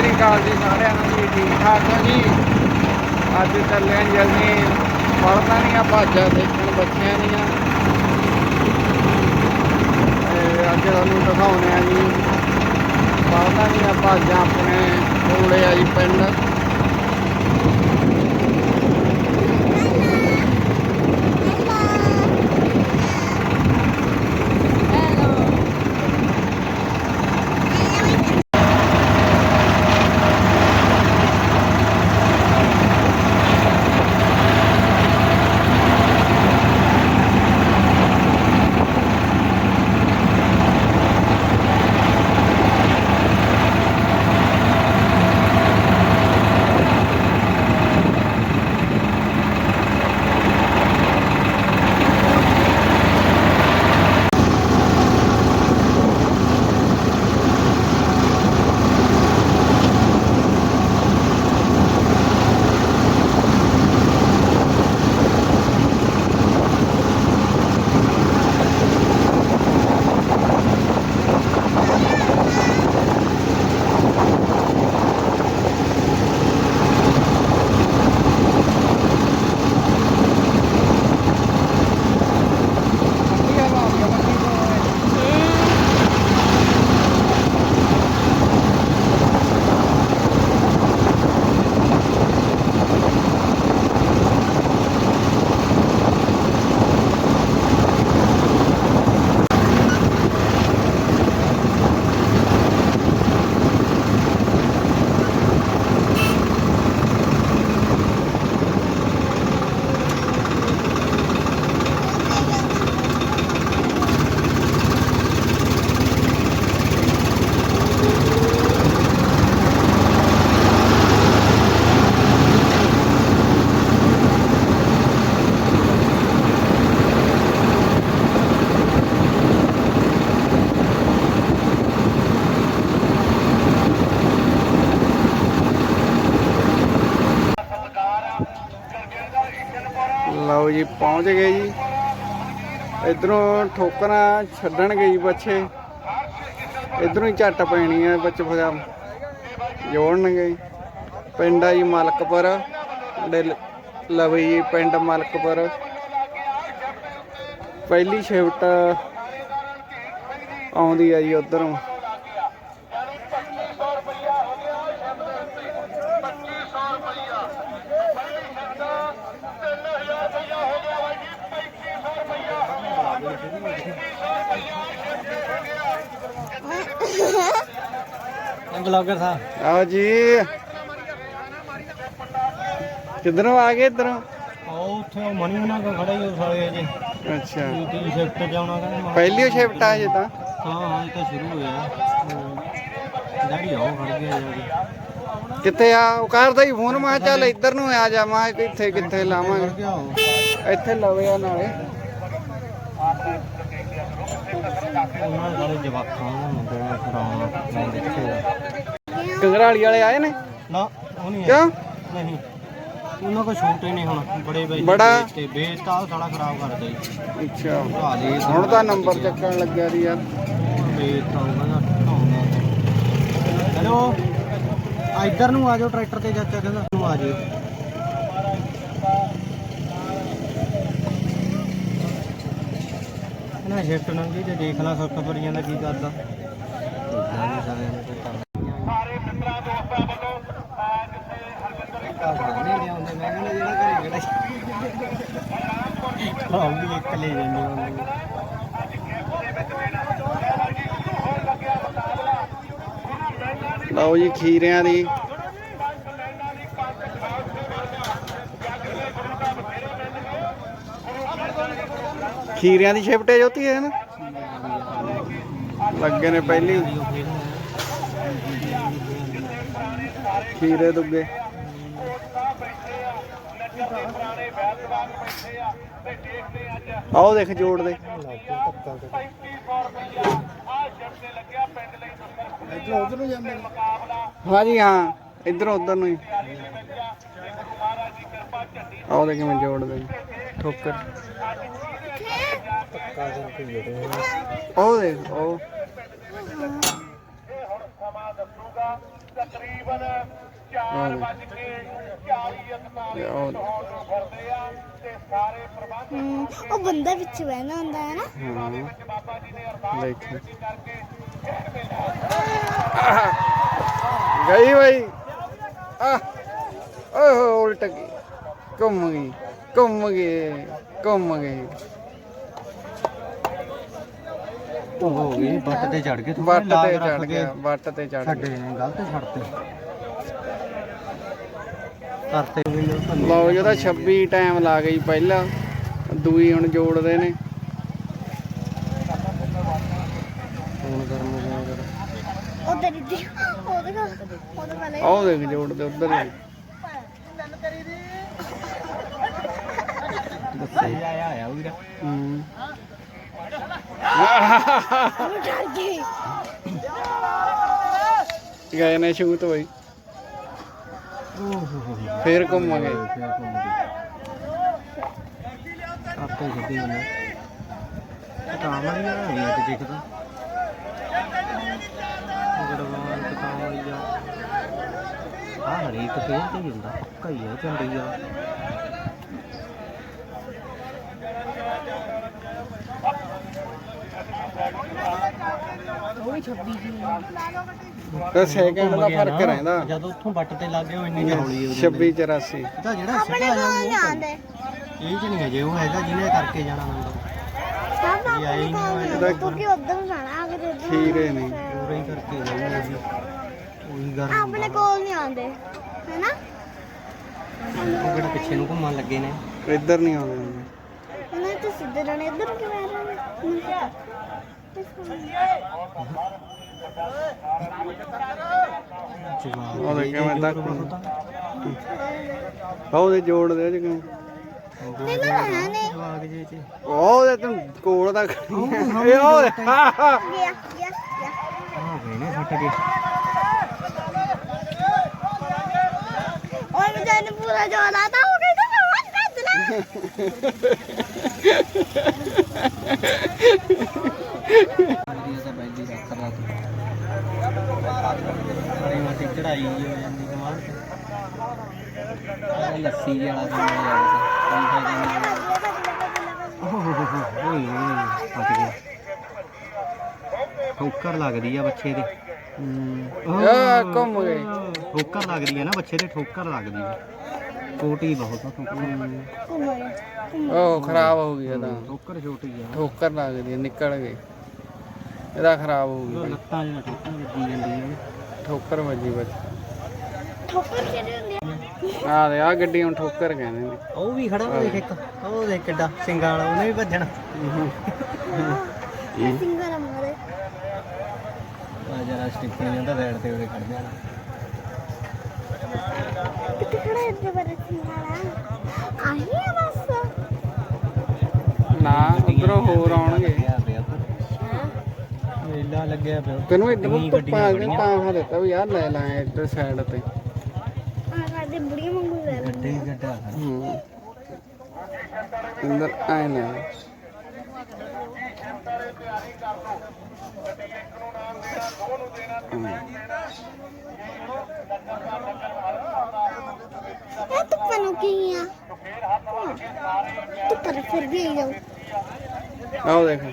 ਸ੍ਰੀ ਅਕਾਲ ਜੀ ਸਾਰਿਆਂ ਨੂੰ ਜੀ, ਠੀਕ ਠਾਕ ਹੋ ਜੀ? ਅੱਜ ਚੱਲੇ ਆਂ ਜੀ ਅਸੀਂ ਪੜ੍ਹਨਾ ਦੀਆਂ ਭਾਜਾਂ ਦੇਖਣ ਬੱਚਿਆਂ ਦੀਆਂ। ਅੱਜ ਤੁਹਾਨੂੰ ਦਿਖਾਉਣੇ ਆ ਜੀ। ਪੜ੍ਹਨਾ ਦੀਆਂ ਭਾਜਾਂ ਆਪਣੇ ਕੋਲੇ ਆ ਜੀ ਪਿੰਡ। ਲਓ ਜੀ, ਪਹੁੰਚ ਗਏ ਜੀ। ਇਧਰੋਂ ਠੋਕਰਾਂ ਛੱਡਣਗੇ ਜੀ ਬੱਚੇ ਇਧਰੋਂ ਹੀ ਝੱਟ ਪੈਣੀ ਆ ਬੱਚੇ ਫਿਰ ਜੋੜਨਗੇ ਜੀ। ਪਿੰਡ ਆ ਜੀ ਮਲਕਪੁਰ। ਡਿਲ- ਲਵੇ ਜੀ, ਪਿੰਡ ਮਲਕਪੁਰ। ਪਹਿਲੀ ਸ਼ਿਫਟ ਆਉਂਦੀ ਆ ਜੀ ਉਧਰੋਂ। ਬਲੌਗਰ ਥਾ ਆਓ ਜੀ। ਕਿੱਧਰੋਂ ਆ ਗਏ ਇਧਰੋਂ? ਉਹ ਉੱਥੇ ਮਣੀ ਉਹਨਾਂ ਕੋ ਖੜਾ ਹੀ ਉਹ ਸਾਲੇ ਜੀ। ਅੱਛਾ। ਡਿਊਟੀ ਸ਼ਿਫਟ ਜਾਉਣਾ ਕਹਿੰਦਾ ਪਹਿਲੀ ਸ਼ਿਫਟ ਆ ਜੇ ਤਾਂ। ਹਾਂ ਹਾਂ ਇਹ ਤਾਂ ਸ਼ੁਰੂ ਹੋਇਆ। ਡੈਡੀ ਆਓ ਖੜ ਗਿਆ ਜੀ। ਕਿੱਥੇ ਆ? ਉਹ ਕਰਦਾ ਹੀ ਫੋਨ ਮੈਂ ਚੱਲ ਇੱਧਰ ਨੂੰ ਆ ਜਾ ਮੈਂ ਇੱਥੇ ਕਿੱਥੇ ਲਾਵਾਂਗੇ। ਇੱਥੇ ਲਵੇ ਆ ਨਾਲੇ। ਉਹਨਾਂ ਦੇ ਜਵਾਕਾਂ ਨੂੰ। ਮੁੰਡੇ ਨੇ ਖੜਾਉਣਾ ਮੈਂ ਦੇਖਿਆ ਕੰਗਰਾਲੀ ਵਾਲੇ ਆਏ ਨੇ? ਨਾ ਉਹ ਨਹੀਂ ਕਿਉਂ? ਨਹੀਂ। ਉਹਨਾਂ ਕੋ ਛੂਟ ਹੀ ਨਹੀਂ ਹੁਣ ਬੜੇ ਬਈ ਬੜਾ? ਤੇ ਬੇਸ ਤਾਂ ਉਹ ਸਾਲਾ ਖਰਾਬ ਕਰਦਾ ਜੀ। ਅੱਛਾ। ਭਰਾ ਦੇ ਹੁਣ ਤਾਂ ਨੰਬਰ ਚੱਕਣ ਲੱਗਿਆ ਦੀ ਯਾਰ। ਬੇਸ ਤਾਂ ਉਹ ਕਹਿੰਦਾ ਢਾਉਂਦਾ ਹੈਲੋ? ਆ ਇੱਧਰ ਨੂੰ ਆ ਜਾਓ ਟਰੈਕਟਰ ਤੇ ਚਾਚਾ ਕਹਿੰਦਾ ਨੂੰ ਆ ਜਾਓ ਨਾ ਸ਼ਿਫਟ ਨੰਗੀ ਤੇ ਦੇਖ ਲਾ ਸੁੱਕ ਜਾਂਦਾ ਕੀ ਕਰਦਾ। ਸਾਰੇ ਮਿੱਤਰਾਂ ਦੋਸਤਾਂ ਵੱਲੋਂ ਲਓ ਜੀ ਖੀਰਿਆਂ ਦੀ। ਖੀਰਿਆਂ ਦੀ ਸ਼ਿਫਟ ਹੈ ਜੋਤੀ ਹੈ ਨਾ? ਲੱਗੇ ਨੇ ਪਹਿਲੀ। ਖੀਰੇ ਦੁੱਗੇ। ਆਓ ਦੇਖ ਜੋੜ ਦੇ। ਹਾਂਜੀ ਹਾਂ। ਇੱਧਰੋਂ ਉੱਧਰ ਨੂੰ ਹੀ। ਆਓ ਦੇ ਕਿਵੇਂ ਜੋੜਦੇ ਜੀ ਠੋਕਰ। ਉਹ ਬੰਦਾ ਵਿੱਚ ਬਹਿਣਾ ਹੁੰਦਾ ਹੈ ਨਾ। ਹਾਂ ਦੇਖ ਗਈ ਬਈ। ਆ ਓਹ ਉਲਟ ਗਈ। ਘੁੰਮ ਗਈ ਘੁੰਮ ਗਈ ਘੁੰਮ ਗਈ। ਉਹ ਹੋ ਗਈ। ਬੱਟ ਤੇ ਚੜ ਕੇ ਤੂੰ ਵੱਟ ਲਾਗ ਤੇ ਰੱਖ ਚੜ ਕੇ ਗਿਆ ਵੱਟ ਤੇ ਚੜ ਛੱਡੇ ਗਿਆ। ਨੇ ਗਲਤ ਛੱਡਤੇ ਕਰਤੇ ਵੀ ਨਾ ਧੰਨੇ। ਲਓ ਜਿਹਦਾ 26 ਟਾਈਮ ਲਾ ਗਈ ਪਹਿਲਾਂ ਦੂਈ ਹੁਣ ਜੋੜਦੇ ਨੇ। ਫੋਨ ਕਰਨ ਨੂੰ ਗਿਆ ਕਰ ਉਹ ਤੇਰੀ ਦੀ ਉਹਦੇ ਕੋਲ ਉਹਦੇ ਵਾਲੇ ਆਹ ਦੇਖ ਜੋੜਦੇ ਉਧਰ ਹੀ। ਦੱਸੇ। ਆਇਆ ਆਇਆ ਵੀਰਾ ਹੂੰ। ਡਰ ਗਈ ਗਏ ਨੇ ਸ਼ੂਟ ਹੋਈ ਫੇਰ ਘੁੰਮਾਂਗੇ। ਆਪੇ ਛੱਡੀ ਉਹਨੇ ਕਟਾਵਾਂ ਨਹੀਂ ਆ ਵੀ ਅੱਜ ਦਿਖਦਾ। ਗੜਵਾਨ ਕਟਾਵਾਂ ਵਾਲੀ ਆ। ਆ ਹਰੇਕ ਫੇਰ ਤੇ ਹੀ ਹੁੰਦਾ ਕਈਆ ਝੰਡੀ ਆ ਤੇ ਸੈਕਿੰਡ ਦਾ ਫ਼ਰਕ ਰਹਿੰਦਾ। ਜਦੋਂ ਉੱਥੋਂ ਬੱਟ ਤੇ ਲੱਗ ਗਏ ਉਹ ਇੰਨੀ ਹੌਲੀ ਉਹਦੀ 26 84 ਇਹਦਾ ਜਿਹੜਾ ਸਿੱਧਾ ਨਹੀਂ ਜਾਊ ਆਉਂਦੇ ਇਹ ਚ ਨਹੀਂ ਅਜੇ ਉਹ ਹੈਗਾ ਜਿਹਨੇ ਕਰਕੇ ਜਾਣਾ ਹੁੰਦਾ। ਇਹ ਹੀ ਆਪਣੇ ਨਹੀਂ ਨਹੀਂ ਕਿਉਂਕਿ ਉਧਰ ਜਾਣਾ ਅਗਰ ਉਧਰ ਖੀਰੇ ਨੇ ਪੂਰਾ ਹੀ ਕਰਕੇ ਜਾਊਗਾ ਜੀ ਉਹੀ ਗੱਲ ਆਪਣੇ ਕੋਲ ਨਹੀਂ ਆਉਂਦੇ ਹੈਨਾ? ਉਹ ਕਿਹੜਾ ਪਿੱਛੇ ਨੂੰ ਘੁੰਮਣ ਲੱਗੇ ਨੇ। ਇੱਧਰ ਨਹੀਂ ਆਉਂਦੇ। ਉਹਨਾਂ ਤੇ ਸਿੱਧੇ ਰਹਿਣੇ ਇੱਧਰ ਕਿਵੇਂ ਆ ਰਹੇ ਨੇ ਉਹ ਦੇ ਕਿਵੇਂ ਤੱਕ ਉਹ ਦੇ ਜੋੜ ਦੇ ਜਿਵੇਂ ਉਹ ਦੇ ਤੂੰ ਕੋਲ ਤੱਕ ਇਹ ਉਹ ਦੇ ਆ। ਗਏ ਨੇ ਫਟ ਗਏ ਉਹ ਮੈਨੂੰ ਪੂਰਾ ਜੋਰ ਆਦਾ ਹੋ ਗਿਆ ਤਾਂ ਵੱਜ ਵੱਜ ਨਾ ਰੱਖ ਮੋਟੀ ਚੜਾਈ ਹੋ ਜਾਂਦੀ ਤੇ ਲੱਸੀ ਵਾਲਾ ਕੰਮ ਹੋ ਜਾਂਦਾ ਓਏ ਫਟ ਗਿਆ ਠੋਕਰ ਲੱਗਦੀ ਆ ਬੱਚੇ ਦੇ। ਆ ਘੁੰਮ ਗਏ। ਠੋਕਰ ਲੱਗਦੀ ਆ ਨਾ ਬੱਚੇ ਦੇ ਠੋਕਰ ਲੱਗਦੀ ਆ। ਛੋਟੀ ਬਹੁਤ ਆ ਠੋਕਰ ਉਹ ਖਰਾਬ ਹੋ ਗਿਆ ਤਾਂ। ਠੋਕਰ ਛੋਟੀ ਆ। ਠੋਕਰ ਲੱਗਦੀ ਨਿਕਲ ਗਈ ਇਹਦਾ ਖਰਾਬ ਹੋ ਗਈ ਲੱਤਾਂ ਜਿਹੜਾ ਠੋਕਾਂ ਵੱਜੀ ਜਾਂਦੀ ਹੈ ਠੋਕਰ ਵੱਜੀ ਬੱਚ ਠੋਕਰ ਕਿਹੜੇ ਹੁੰਦੇ ਆ? ਆ ਦੇ ਆ ਗੱਡੀ ਨੂੰ ਠੋਕਰ ਕਹਿੰਦੇ ਨੇ। ਉਹ ਵੀ ਖੜਾ ਵਾ ਦੇਖ ਇੱਕ। ਉਹ ਦੇਖ ਕਿੱਡਾ ਸਿੰਗਾ ਵਾਲਾ ਉਹਨੇ ਵੀ ਭੱਜਣਾ। ਇਹ ਸਿੰਗਲ ਆ ਮਾਰੇ ਆ ਜਰਾ ਸਟਿੱਪਣੀ ਜਾਂਦਾ ਰੈਡ ਤੇ ਉਹਦੇ ਖੜ ਜਾਣਾ। ਕਿੱਥੇ ਇੱਥੇ ਬਾਰੇ ਆਹੀ ਆ ਬਸ। ਨਾ ਉਧਰੋਂ ਹੋਰ ਆਉਣਗੇ। ਮੇਲਾ ਲੱਗਿਆ ਪਿਆ। ਤੈਨੂੰ ਇੱਧਰ ਨੂੰ ਧੁੱਪਾਂ ਆ ਗਈਆਂ ਤਾਂ ਹਾਂ ਦਿੱਤਾ ਵੀ ਯਾਰ ਲੈ ਲਾਂ ਇੱਧਰ ਸਾਈਡ ਤੇ। ਆ ਸਾਡੇ ਬੁੜੀਆਂ ਵਾਂਗੂ ਲੈ ਲੈਂਦੇ ਠੀਕ ਹੈ ਢਾ ਹੂੰ। ਅੰਦਰ ਆਏ ਨਾ ਇਹ ਧੁੱਪਾਂ ਨੂੰ ਕੀ ਆ? ਧੁੱਪਾਂ ਫਿਰ ਵੀ ਜਾਓ। ਆਓ ਦੇਖੋ।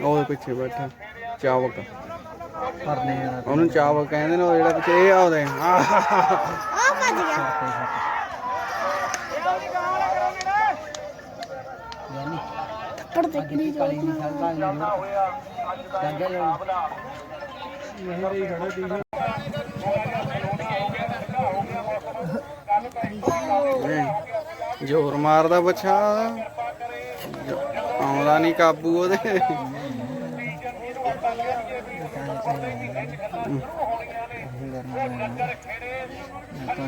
ਉਹ ਪਿੱਛੇ ਬੈਠਾ ਚਾਵਕ। ਕਰਨੇ ਆ ਉਹਨੂੰ ਚਾਵਕ ਕਹਿੰਦੇ ਨੇ ਉਹ ਜਿਹੜਾ ਪਿੱਛੇ ਇਹ ਆਉਦੇ ਜੋਰ ਮਾਰਦਾ ਬੱਚਾ। ਆਉਂਦਾ ਨਹੀਂ ਕਾਬੂ ਉਹਦੇ।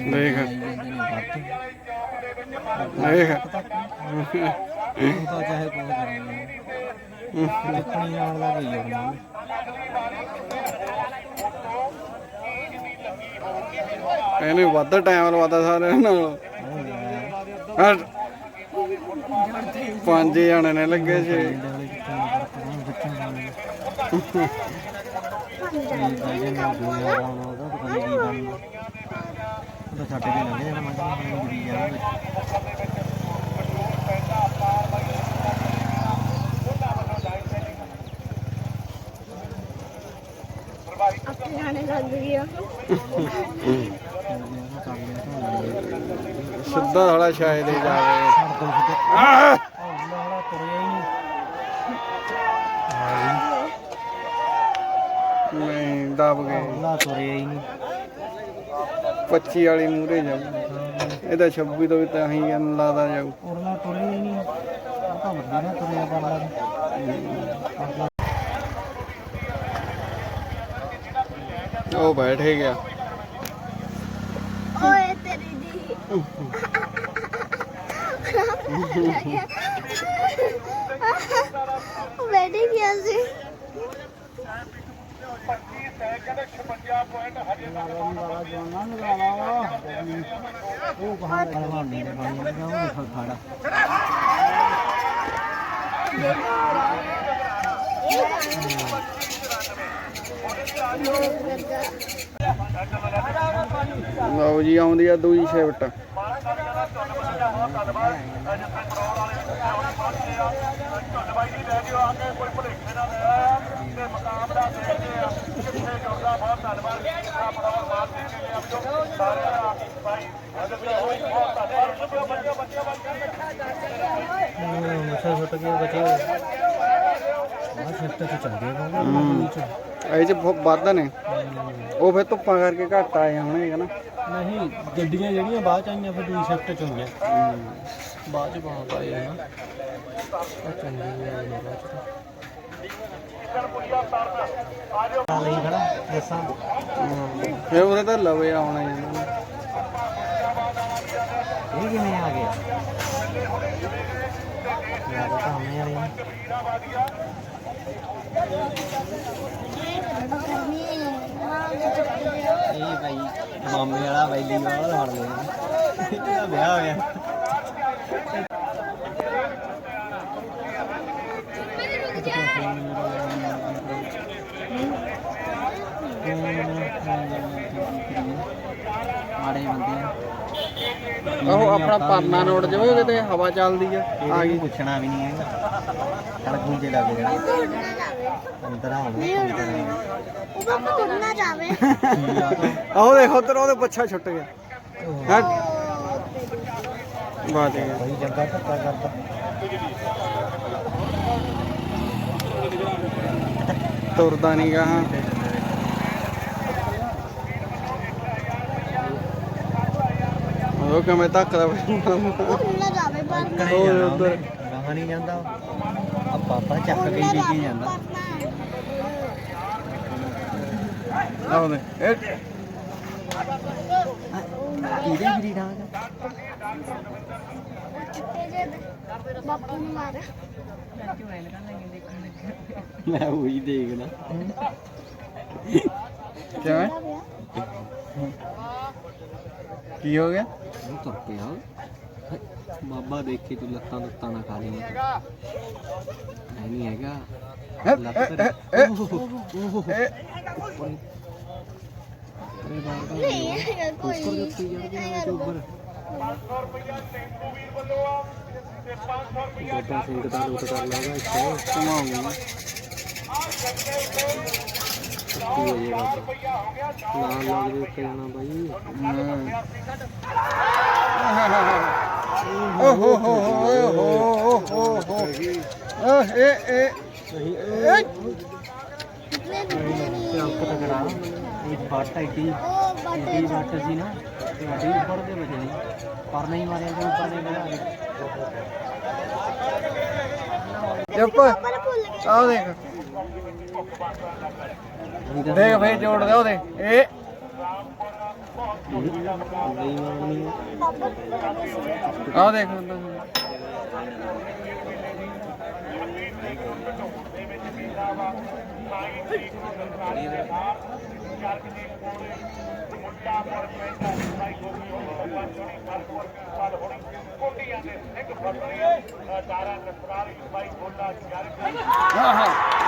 ਦੇਖ। ਦੇਖ ਤਾਂ ਚਾਹੇ ਕੋਈ ਕਰੇ ਦੇਖਣੀ ਆਉਣ ਲੱਗ ਗਈ ਹੁਣ ਇਹਨੇ ਵੱਧ ਟਾਈਮ ਲਵਾਤਾ ਸਾਰਿਆਂ ਨਾਲ। ਪੰਜ ਜਾਣੇ ਨੇ ਲੱਗੇ ਸੀ ਇਹ ਬਾਈ ਨੇ ਗੋਇਆ ਲਾਉਣਾ ਉਹਦਾ ਪਤਾ ਨਹੀਂ ਕੀ ਬਣਨਾ ਉਹ ਤਾਂ ਛੱਡ ਕੇ ਲੰਘ ਜਾਣਾ ਮੈਂ ਕਿਹਾ ਹੁਣ ਗਰੀ ਜਾਣਾ ਗਿਆ ਸਿੱਧਾ ਥੋੜਾ ਸ਼ਾਇਦ ਹੀ ਜਾਵੇ ਛੱਡ ਦੋ ਸਿੱਧੇ ਆਹ! ਉਹ ਲਾਲਾ ਤੁਰਿਆ ਹੀ ਨਹੀਂ ਨਹੀਂ ਦਬ ਗਏ? ਲਾ ਤੁਰਿਆ ਹੀ ਨਹੀਂ। 25 ਵਾਲੀ ਮੂਰੇ ਜਾਊ ਇਹਦਾ 26 ਤੋਂ ਵੀ ਤਾਂ ਹੀ ਇਹਨੂੰ ਲਾਦਾ ਜਾਊ ਉਰਲਾ ਤੁਰਿਆ ਹੀ ਨਹੀਂ। ਉਹ ਤਾਂ ਵੱਡੀ ਨਾ ਤੁਰਿਆ ਕਰਦਾ ਉਹ ਬੈਠ ਹੀ ਗਿਆ। ਓਏ ਤੇਰੀ ਦੀ। ਬੈਠੀ ਗਿਆ ਸੀ। ਉਹ ਕਹਾਂ ਕਲਵਾਨੀ ਦੇ ਪਾਣੀ ਲਗਾ ਉਹ ਖਾੜਾ ਲਓ ਜੀ, ਆਉਂਦੀ ਆ ਦੂਜੀ ਸ਼ਿਫਟ ਮੱਛਾ ਛੁੱਟ ਗਿਆ ਬਚੇ ਆ ਸ਼ਿਫਟ ਚ ਚੰਗੇ ਇਹ ਚ ਬਹੁਤ ਵੱਧ ਨੇ। ਉਹ ਫਿਰ ਧੁੱਪਾਂ ਕਰਕੇ ਘੱਟ ਆਏ ਹੋਣਗੇ ਨਾ ਨਹੀਂ ਗੱਡੀਆਂ ਜਿਹੜੀਆਂ ਬਾਅਦ ਚ ਆਈਆਂ ਫਿਰ ਦੂਜੀ ਸ਼ਿਫਟ ਚ ਹੋਈਆਂ। ਬਾਅਦ ਚ ਬਹੁਤ ਆਏ ਆ ਉਹ ਚੰਗੀ ਆ ਬਾਅਦ ਚ ਆ ਲਈ ਖੜਾ ਦੱਸਾਂ ਫਿਰ ਉਹਦੇ ਤਾਂ ਲਵੇ ਆਉਣਾ ਹੀ ਇਹਨਾਂ ਨੇ। ਇਹ ਕਿਵੇਂ ਆ ਗਿਆ? ਯਾਰ ਤਾਂ ਹਮੇ ਵਾਲੀ ਇਹ ਭਾਈ ਮਾਮੇ ਵਾਲਾ ਵੈਲੀ ਵਾਲਾ ਲੜ ਲਿਆ ਇਹਦਾ ਵਿਆਹ ਹੋ ਮਾੜੇ ਬੰਦੇ ਆ। ਆਹੋ ਆਪਣਾ ਪਰਨਾ ਨੋੜ ਜਾਵੇ ਉਹਦੇ ਤੇ ਹਵਾ ਚੱਲਦੀ ਆ। ਆ ਗਈ। ਪੁੱਛਣਾ ਵੀ ਨਹੀਂ ਹੈਗਾ। ਕੜ ਗੁੰਜੇ ਲੱਗ ਜਾਣਾ। ਅੰਦਰ ਆਉਣਾ ਉਹ ਬਾਬਾ ਤੁਰਨਾ ਜਾਵੇ ਆਹੋ ਦੇਖੋ ਉਧਰ ਉਹਦੇ ਬੱਚਾ ਛੁੱਟ ਗਿਆ। ਹਾਂ। ਬਾਤ ਹੈ ਬਈ ਜੱਗਾ ਧੱਕਾ ਕਰਦਾ। ਤੁਰਦਾ ਨਹੀਂ ਗਾ ਹਾਂ। ਉਹ ਕਿਵੇਂ ਧੱਕਦਾ ਫਿਰਦਾ ਤੁਰਨਾ ਜਾਵੇ ਪਰ ਕਣੇ ਉਹ ਉੱਧਰ। ਗਾਹਾਂ ਨਹੀਂ ਜਾਂਦਾ ਆ ਪਾਪਾ ਚੱਕ ਕੇ ਹੀ ਲੈ ਕੇ ਜਾਂਦਾ। ਆਹੋ ਦੇ ਇਹ ਕਿਹਦੇ ਗਰੀ ਡਾਂਗ ਬਾਪੂ ਨੂੰ ਮਾਰ ਮੈਂ ਉਹੀ ਦੇਖਣਾ ਕਿਵੇਂ? ਕੀ ਹੋ ਗਿਆ? ਉਹ ਤੁਰ ਪਿਆ ਬਾਬਾ ਦੇਖੀ ਤੂੰ ਲੱਤਾਂ ਲੱਤਾਂ ਨਾ ਖਾ ਲਈ। ਨਹੀਂ ਹੈਗਾ। ਇਹ- ਲੱਤ ਇਹ- ਇਹ- ਇਹ- ਓਹ ਇਹ ਅਰੇ ਬਾਬਾ ਨਹੀਂ ਕੋਈ ਉੱਪਰ ਜੱਤੀ ਚੜ ਗਿਆ ਤੇ ਉੱਪਰ। ਬਾਬਾ ਸਿੰਘ ਦਾ ਲੁੱਟ ਕਰ ਲਾਗਾ ਇੱਥੇ। ਘੁਮਾਉਂਗੀ। ਕੀ ਹੋ ਜਾਏਗਾ ਲੱਗ ਦੇ ਉੱਤੇ ਜਾਣਾ ਬਾਈ। ਹੋ। ਹੋ ਹੋ ਹੋ ਹੋ ਹੋ ਓਹ ਤੇ ਦੇਖ ਫੇ ਜੋੜ ਦੇ ਉਹਦੇ। ਇਹ। ਨਹੀਂ ਦੇਖ। ਹਾਂ ਹਾਂ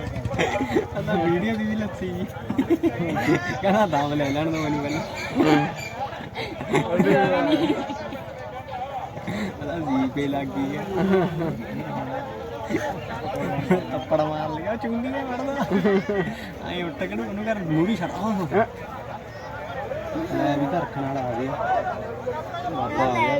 ਕਹਿੰਦਾ ਵੀਡੀਓ ਦੀ ਵੀ ਲੱਸੀ ਕਹਿੰਦਾ ਦਾਮ ਲੈ ਲੈਣ ਦੋ ਮੈਨੂੰ ਪਹਿਲਾਂ। ਕਹਿੰਦਾ ਜੀ ਪੇ ਲੱਗ ਗਈ ਹੈ। ਤੱਪੜ ਮਾਰ ਲਿਆ ਚੁੰਡੀਆਂ ਵੜਦਾ ਐ ਉੱਟ ਕੇ ਨੂੰ ਉਹਨੂੰ ਕਰ ਮੂੜੀ ਛੱਡ। ਆਹ ਲੈ ਵੀ ਘਰ ਰੱਖਣ ਵਾਲਾ ਆ ਗਿਆ। ਬਾਬਾ ਆ ਗਿਆ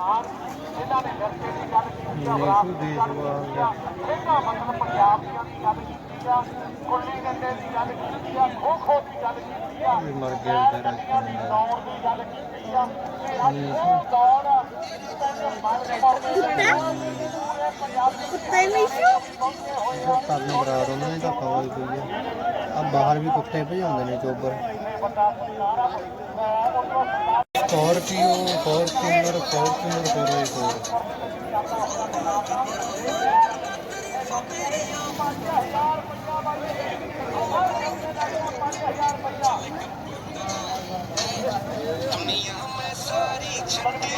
ਪਾਣਾ ਪਾਣਾ ਨਾ ਤਾਂ ਜਗਾ ਦੱਸਣਾ ਮਰ ਗਿਆ ਕੁੱਤੇ ਮਿਸ਼ੂ ਕਰਨ ਬਰਾੜ ਉਹਨਾਂ ਨੇ ਤਾਂ ਖਵਾਈ ਪਈ ਆ। ਆ ਬਾਹਰ ਵੀ ਕੁੱਤੇ ਭਜਾਉਂਦੇ ਨੇ ਚੋਬਰ। ਸਕਾਰਪੀਓ ਫੋਰਚੂਨਰ ਫੋਰਚੂਨਰ ਫੋਰਵੇ ਫੋਰ ਦੁਨੀਆ ਮੈਂ ਸਾਰੀ ਛੱਡੀ